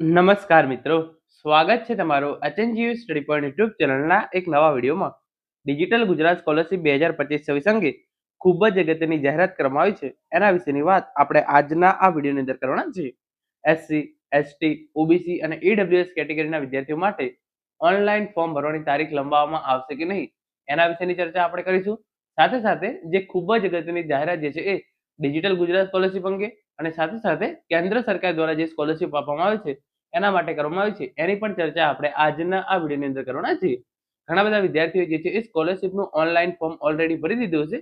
નમસ્કાર મિત્રો. સ્વાગત છે તમારું એચએનજીયુ સ્ટડી પોઈન્ટ યુટ્યુબ ચેનલના એક નવા વિડીયોમાં. ડિજિટલ ગુજરાત સ્કોલરશિપ બે હજાર પચીસ છવ્વીસ અંગે ખૂબ જ અગત્યની જાહેરાત કરવામાં આવી છે. એના વિશેની વાત આપણે આજના આ વિડીયોની અંદર કરવાના છીએ. એસસી એસટી ઓબીસી અને ઈડબ્લ્યુએસ કેટેગરીના વિદ્યાર્થીઓ માટે ઓનલાઈન ફોર્મ ભરવાની તારીખ લંબાવવામાં આવશે કે નહીં એના વિશેની ચર્ચા આપણે કરીશું. સાથે સાથે જે ખૂબ જ અગત્યની જાહેરાત જે છે એ ડિજિટલ ગુજરાત સ્કોલરશિપ અંગે અને સાથે સાથે કેન્દ્ર સરકાર દ્વારા જે સ્કોલરશિપ આપવામાં આવે છે, એના માટે કરવામાં આવી છે. એની પણ ચર્ચા આપણે આજના આ વિડીયોની અંદર કરવાના છીએ. ઘણા બધા વિદ્યાર્થીઓ જે છે, એ સ્કોલરશિપનું ઓનલાઈન ફોર્મ ઓલરેડી ભરી દીધું છે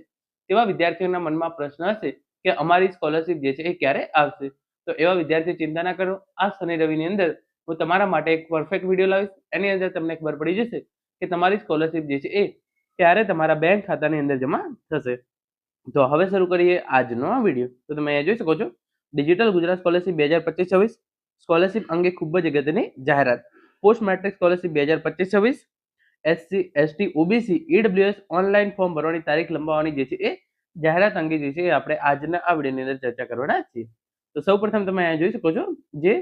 તેવા વિદ્યાર્થીઓના મનમાં પ્રશ્ન હશે કે અમારી સ્કોલરશિપ જે છે, એ ક્યારે આવશે? તો એવા વિદ્યાર્થીઓ ચિંતા ના કરો. આ શનિ રવિની અંદર હું તમારા માટે એક પરફેક્ટ વીડિયો લાવીશ. એની અંદર તમને ખબર પડી જશે કે તમારી સ્કોલરશિપ જે છે, એ ક્યારે તમારા બેંક ખાતાની અંદર જમા થશે. તો હવે શરૂ કરીએ આજનો આ વીડિયો. તો તમે અહીંયા જોઈ શકો છો. ડિજિટલ ગુજરાત સ્કોલરશિપ બે હજાર પચીસ છવ્વીસ સ્કોલરશિપ અંગે ખૂબ જ અગત્યની જાહેરાત. પોસ્ટ મેટ્રિક સ્કોલરશિપ બે હજાર પચીસ છવ્વીસ SC ST OBC EWS online form ભરવાની તારીખ લંબાવવાની જે છે એ જાહેરાત અંગે જે છે એ આપણે આજના આ વિડીયોની અંદર ચર્ચા કરવાના છીએ. તો સૌપ્રથમ તમે અહીંયા જોઈ શકો છો જે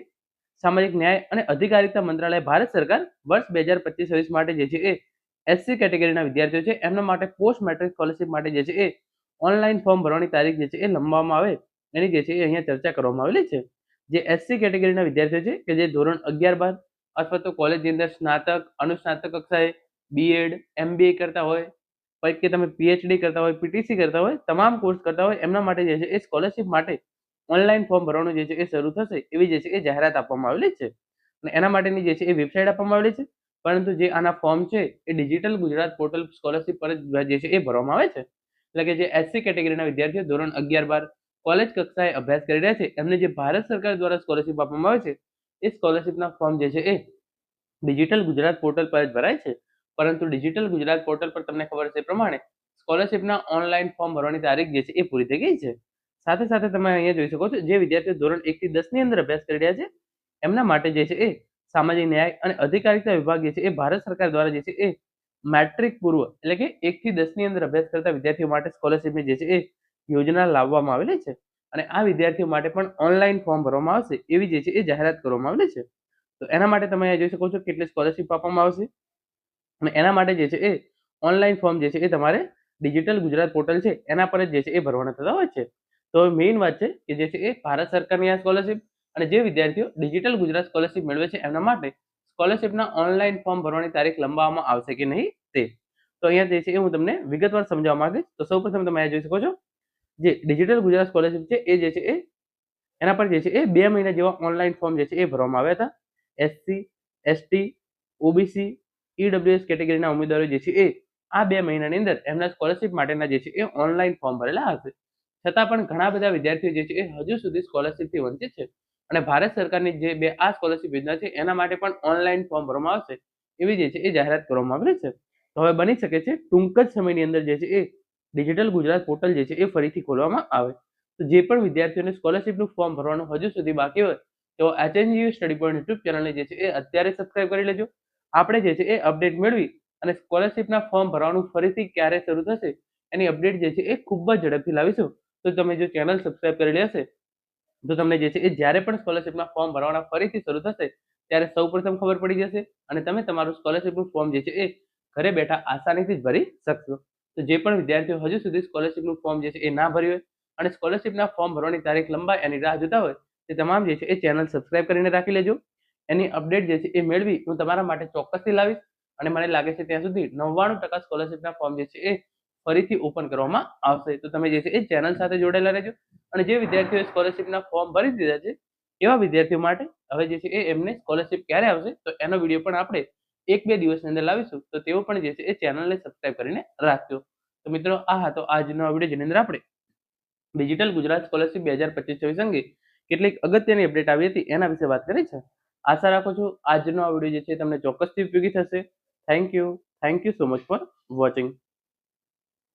સામાજિક ન્યાય અને અધિકારિતા મંત્રાલય ભારત સરકાર વર્ષ બે હજાર પચીસ છવ્વીસ માટે જે છે એ એસસી કેટેગરીના વિદ્યાર્થીઓ છે એમના માટે પોસ્ટ મેટ્રિક સ્કોલરશિપ માટે જે છે એ ઓનલાઈન ફોર્મ ભરવાની તારીખ જે છે એ લંબાવવામાં આવે. એની જે છે એ અહીંયા ચર્ચા કરવામાં આવેલી છે. જે એસસી કેટેગરીના વિદ્યાર્થીઓ છે કે જે ધોરણ અગિયાર બાર અથવા તો કોલેજની અંદર સ્નાતક, અનુસ્નાતક કક્ષાએ બીએડ એમબીએ કરતા હોય કે તમે પીએચડી કરતા હોય પીટીસી કરતા હોય, તમામ કોર્સ કરતા હોય, એમના માટે જે છે એ સ્કોલરશિપ માટે ઓનલાઈન ફોર્મ ભરવાનું જે છે એ શરૂ થશે એવી જે છે એ જાહેરાત આપવામાં આવેલી છે. અને એના માટેની જે છે એ વેબસાઇટ આપવામાં આવેલી છે. પરંતુ જે આના ફોર્મ છે એ ડિજિટલ ગુજરાત પોર્ટલ સ્કોલરશિપ પર જે છે એ ભરવામાં આવે છે. એટલે કે જે એસસી કેટેગરીના વિદ્યાર્થીઓ ધોરણ અગિયાર બાર કોલેજ કક્ષાએ અભ્યાસ કરી રહ્યા છે. એમને જે ભારત સરકાર દ્વારા સ્કોલરશિપ આપવામાં આવે છે, એ સ્કોલરશિપના ફોર્મ જે છે એ ડિજિટલ ગુજરાત પોર્ટલ પર જ ભરાય છે. પરંતુ ડિજિટલ ગુજરાત પોર્ટલ પર તમને ખબર છે પ્રમાણે સ્કોલરશિપના ઓનલાઈન ફોર્મ ભરવાની તારીખ જે છે એ પૂરી થઈ ગઈ છે. સાથે સાથે તમે અહીંયા જોઈ શકો છો, જે વિદ્યાર્થીઓ ધોરણ એક થી દસની અંદર અભ્યાસ કરી રહ્યા છે, એમના માટે જે છે એ સામાજિક ન્યાય અને અધિકારિતા વિભાગ જે છે એ ભારત સરકાર દ્વારા જે છે એ મેટ્રિક પૂર્વ એટલે કે એક થી દસની અંદર અભ્યાસ કરતા વિદ્યાર્થીઓ માટે સ્કોલરશિપની જે છે એ યોજના લાવવામાં આવેલી છે અને આ વિદ્યાર્થીઓ માટે પણ ઓનલાઈન ફોર્મ ભરવામાં આવશે એવી જે છે એ જાહેરાત કરવામાં આવેલી છે. તો એના માટે તમે અહીંયા જોઈ શકો છો કેટલી સ્કોલરશિપ આપવામાં આવશે અને એના માટે જે છે એ ઓનલાઈન ફોર્મ જે છે એ તમારે ડિજિટલ ગુજરાત પોર્ટલ છે એના પર જ જે છે એ ભરવાના થતા હોય છે. તો મેઇન વાત છે કે જે છે એ ભારત સરકારની આ સ્કોલરશિપ અને જે વિદ્યાર્થીઓ ડિજિટલ ગુજરાત સ્કોલરશિપ મેળવે છે એમના માટે સ્કોલરશિપના ઓનલાઈન ફોર્મ ભરવાની તારીખ લંબાવવામાં આવશે કે નહીં તે. તો અહીંયા જે છે એ હું તમને વિગતવાર સમજાવવા માંગીશ. તો સૌપ્રથમ તમે અહીંયા જોઈ શકો છો જે ડિજિટલ ગુજરાત સ્કોલરશિપ છે, એ જે છે એ એના પર જે છે એ બે મહિના જેવા ઓનલાઈન ફોર્મ જે છે એ ભરવામાં આવ્યા હતા. એસસી એસટી ઓબીસી ઈડબ્લ્યુએસ કેટેગરીના ઉમેદવારો જે છે એ આ બે મહિનાની અંદર એમના સ્કોલરશિપ માટેના જે છે એ ઓનલાઈન ફોર્મ ભરેલા હશે. છતાં પણ ઘણા બધા વિદ્યાર્થીઓ જે છે એ હજુ સુધી સ્કોલરશિપથી વંચિત છે અને ભારત સરકારની જે બે આ સ્કોલરશિપ યોજના છે એના માટે પણ ઓનલાઈન ફોર્મ ભરવામાં આવશે એવી જે છે એ જાહેરાત કરવામાં આવી છે. તો હવે બની શકે છે ટૂંક જ સમયની અંદર જે છે એ ડિજિટલ ગુજરાત પોર્ટલ જે છે એ ફરીથી ખોલવામાં આવે. તો જે પણ વિદ્યાર્થીઓને સ્કોલરશિપનું ફોર્મ ભરવાનું હજુ સુધી બાકી હોય તો એચએનજીયુ સ્ટડી પોઈન્ટ યુટ્યુબ ચેનલને જે છે એ અત્યારે સબસ્ક્રાઇબ કરી લેજો. આપણે જે છે એ અપડેટ મેળવી અને સ્કોલરશિપના ફોર્મ ભરવાનું ફરીથી ક્યારે શરૂ થશે, એની અપડેટ જે છે એ ખૂબ જ ઝડપથી લાવીશું. તો તમે જો ચેનલ સબસ્ક્રાઇબ કરેલી હશે, તો તમને જે છે એ જ્યારે પણ સ્કોલરશિપના ફોર્મ ભરવાના ફરીથી શરૂ થશે, ત્યારે સૌ પ્રથમ ખબર પડી જશે અને તમે તમારું સ્કોલરશિપનું ફોર્મ જે છે એ ઘરે બેઠા આસાનીથી જ ભરી શકશો. તો જે પણ વિદ્યાર્થીઓ હજુ સુધી સ્કોલરશિપનું ફોર્મ જે છે એ ના ભર્યું હોય અને સ્કોલરશિપના ફોર્મ ભરવાની તારીખ લંબાય એની રાહ જોતા હોય, તે તમામ જે છે એ ચેનલ સબસ્ક્રાઇબ કરીને રાખી લેજો. એની અપડેટ જે છે એ મેળવી હું તમારા માટે ચોક્કસથી લાવીશ અને મને લાગે છે ત્યાં સુધી નવ્વાણું ટકા સ્કોલરશિપના ફોર્મ જે છે એ ફરીથી ઓપન કરવામાં આવશે. તો તમે જે છે એ ચેનલ સાથે જોડાયેલા રહેજો અને જે વિદ્યાર્થીઓએ સ્કોલરશિપના ફોર્મ ભરી દીધા છે, એવા વિદ્યાર્થીઓ માટે હવે જે છે એ એમને સ્કોલરશિપ ક્યારે આવશે, તો એનો વીડિયો પણ આપણે એક બે દિવસની અંદર લાવીશું. તો તેઓ પણ જે છે એ ચેનલને સબસ્ક્રાઇબ કરીને રાખજો. તો મિત્રો, આ હતો આજનો વીડિયો જેની અંદર આપણે ડિજિટલ ગુજરાત સ્કોલરશિપ બે હજાર પચીસ ચોવીસ અંગે કેટલીક અગત્યની અપડેટ આવી હતી એના વિશે વાત કરી છે. આશા રાખું છું આજનો આ વીડિયો જે છે તમને ચોક્કસથી ઉપયોગી થશે. Thank you thank you so much for watching